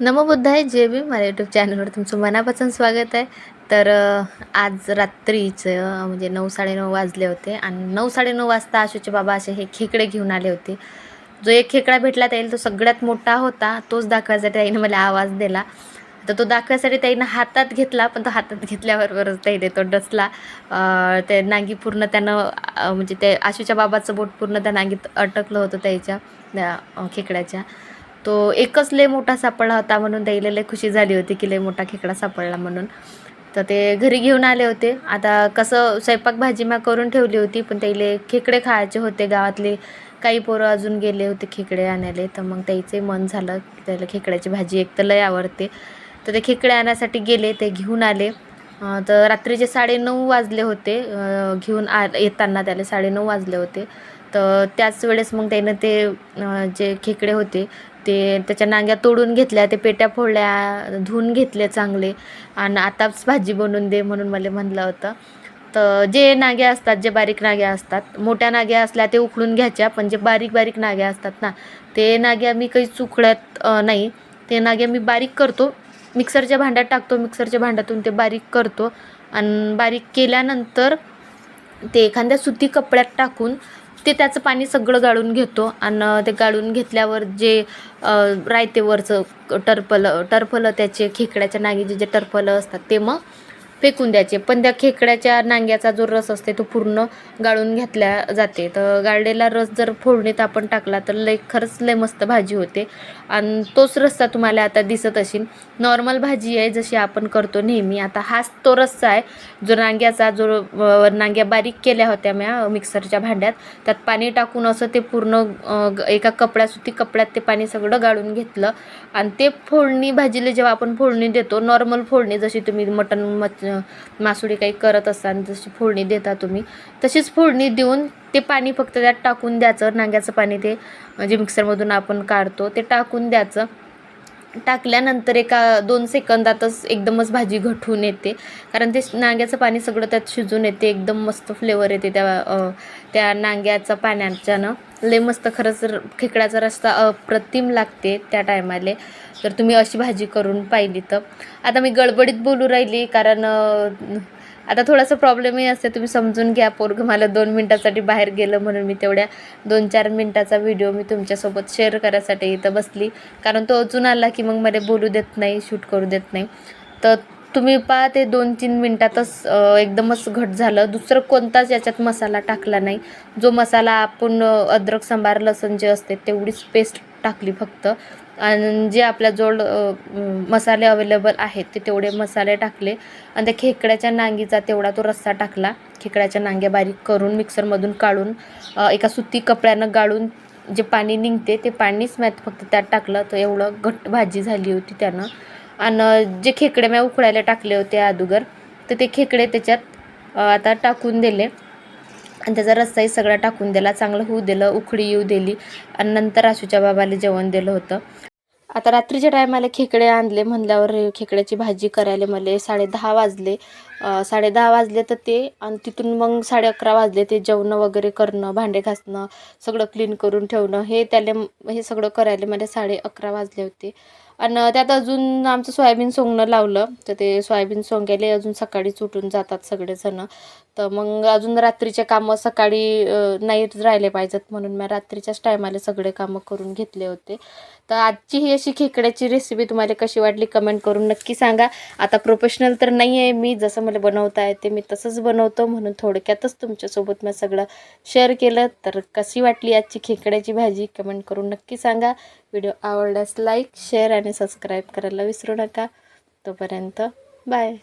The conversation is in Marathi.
नमोबुद्धाय जे बी माझ्या यूट्यूब चॅनलवर तुमचं मनापासून स्वागत आहे. तर आज रात्रीचं म्हणजे नऊ साडेनऊ वाजले होते आणि नऊ साडेनऊ वाजता आशूचे बाबा असे हे खेकडे घेऊन आले होते. जो एक खेकडा भेटला त्याईल तो सगळ्यात मोठा होता तोच दाखवायसाठी ताईनं मला आवाज दिला. तर तो दाखवायसाठी त्याईनं हातात घेतला पण तो हातात घेतल्याबरोबरच ताईने तो डसला. ते नांगी पूर्ण त्यानं म्हणजे ते आशूच्या बाबाचं बोट पूर्ण त्या नांगीत अटकलं होतं त्याच्या त्या खेकड्याच्या. तो एकच लय मोठा सापडला होता म्हणून त्याला लय खुशी झाली होती की लय मोठा खेकडा सापडला म्हणून. तर ते घरी घेऊन आले होते. आता कसं स्वयंपाक भाजी मग करून ठेवली होती पण त्याला खेकडे खायचे होते गावातले. काही पोरं अजून गेले होते खेकडे आणायला तर मग त्याचे मन झालं त्याला खेकड्याची भाजी एक तर लय आवडते. तर ते खेकडे आणण्यासाठी गेले ते घेऊन आले. तर रात्रीचे साडेनऊ वाजले होते. घेऊन आ येताना त्याला साडेनऊ वाजले होते. तर त्याच वेळेस मग त्यानं ते जे खेकडे होते ते त्याच्या नांग्या तोडून घेतल्या ते पेट्या फोडल्या धुवून घेतले चांगले. आणि आताच भाजी बनवून दे म्हणून मला म्हणलं होतं. तर जे नाग्या असतात जे बारीक नाग्या असतात मोठ्या नाग्या असल्या ते उकळून घ्यायच्या पण जे बारीक बारीक नाग्या असतात ना ते नाग्या मी काही चुकड्यात नाही. ते नाग्या मी बारीक करतो. मिक्सरच्या भांड्यात टाकतो मिक्सरच्या भांड्यातून ते बारीक करतो. आणि बारीक केल्यानंतर ते एखाद्या सुती कपड्यात टाकून ते त्याचं पाणी सगळं गाळून घेतो आणि ते गाळून घेतल्यावर जे रायतेवरचं टरफलं टरफलं त्याचे खेकड्याच्या नागीचे जे टरफलं असतात ते मग फेकून द्यायचे पण त्या खेकड्याच्या नांग्याचा जो रस असते तो पूर्ण गाळून घेतल्या जाते. तर गाळलेला रस जर फोडणीत आपण टाकला तर लय खरंच लय मस्त भाजी होते. आणि तोच रस्सा तुम्हाला आता दिसत असेल. नॉर्मल भाजी आहे जशी आपण करतो नेहमी. आता हाच तो रस्सा आहे. जो नांग्याचा जो नांग्या बारीक केल्या होत्या म्या मिक्सरच्या भांड्यात. त्यात पाणी टाकून असं ते पूर्ण एका कपड्यासुती कपड्यात ते पाणी सगळं गाळून घेतलं. आणि ते फोडणी भाजीला जेव्हा आपण फोडणी देतो नॉर्मल फोडणी जशी तुम्ही मटण मच मासुडी काही करत असाल जशी फोडणी देता तुम्ही तशीच फोडणी देऊन ते पाणी फक्त त्यात टाकून द्यायचं नांग्याचं पाणी ते जे मिक्सरमधून आपण काढतो ते टाकून द्यायचं. टाकल्यानंतर एका दोन सेकंदातच एकदमच भाजी घटून येते कारण ते नांग्याचं पाणी सगळं त्यात शिजून येते एकदम मस्त फ्लेवर येते त्या त्या नांग्याचं पाण्याच्यानं. लय मस्त खरंच र- खेकड्याचा रस्ता अप्रतिम लागते त्या टायमाले. तर तुम्ही अशी भाजी करून पाहिली तर. आता मी गडबडीत बोलू राहिली कारण आता थोडासा प्रॉब्लेमही असते. तुम्ही समजून घ्या पोरगं मला दोन मिनटासाठी बाहेर गेलं म्हणून मी तेवढ्या दोन चार मिनटाचा व्हिडिओ मी तुमच्यासोबत शेअर करायसाठी इथं बसली. कारण तो अजून आला की मग मला बोलू देत नाही शूट करू देत नाही. तर तुम्ही पहा ते दोन तीन मिनटातच एकदमच घट झालं. दुसरं कोणताच याच्यात मसाला टाकला नाही. जो मसाला आपण अद्रक सांबार लसण जे असते तेवढीच पेस्ट टाकली फक्त. आणि जे आपल्याजवळ मसाले अवेलेबल आहेत ते तेवढे मसाले टाकले. आणि त्या खेकड्याच्या नांगीचा तेवढा तो रस्सा टाकला. खेकड्याच्या नांग्या बारीक करून मिक्सरमधून काढून एका सुती कपड्यानं गाळून जे पाणी निघते ते पाणीच मॅथ फक्त त्यात टाकलं. तर एवढं घट्ट भाजी झाली होती त्यानं. आणि जे खेकडे मी उकडायला टाकले होते अदुगर तर ते खेकडे त्याच्यात आता टाकून दिले. आणि त्याचा रस्साही सगळा टाकून दिला. चांगलं होऊ दिलं उकळी येऊ दिली. आणि नंतर आशूच्या बाबाला जेवण दिलं होतं. आता रात्रीच्या टायमाला खेकडे आणले म्हणल्यावर खेकड्याची भाजी करायला मला साडे दहा वाजले. साडे दहा वाजले तर ते आणि तिथून मग साडे अकरा वाजले ते जेवणं वगैरे करणं भांडे घासणं सगळं क्लीन करून ठेवणं हे त्याला हे सगळं करायला मला साडे अकरा वाजले होते. आणि त्यात अजून आमचं सोयाबीन सोंगणं लावलं. तर ते सोयाबीन सोंगायला अजून सकाळी सुटून जातात सगळेजणं. तर मग अजून रात्रीचे कामं सकाळी नाही राहिले पाहिजेत म्हणून मी रात्रीच्याच टायमाला सगळे कामं करून घेतले होते. तर आजची ही अशी खेकड्याची रेसिपी तुम्हाला कशी वाटली कमेंट करून नक्की सांगा. आता प्रोफेशनल तर नाही आहे मी जसं मला बनवता येते मी तसंच बनवतो म्हणून थोडक्यातच तुमच्यासोबत मी सगळं शेअर केलं. तर कशी वाटली आजची खेकड्याची भाजी? कमेंट करून नक्की सांगा. व्हिडिओ आवडल्यास लाईक शेअर आणि सबस्क्राईब करायला विसरू नका. तोपर्यंत बाय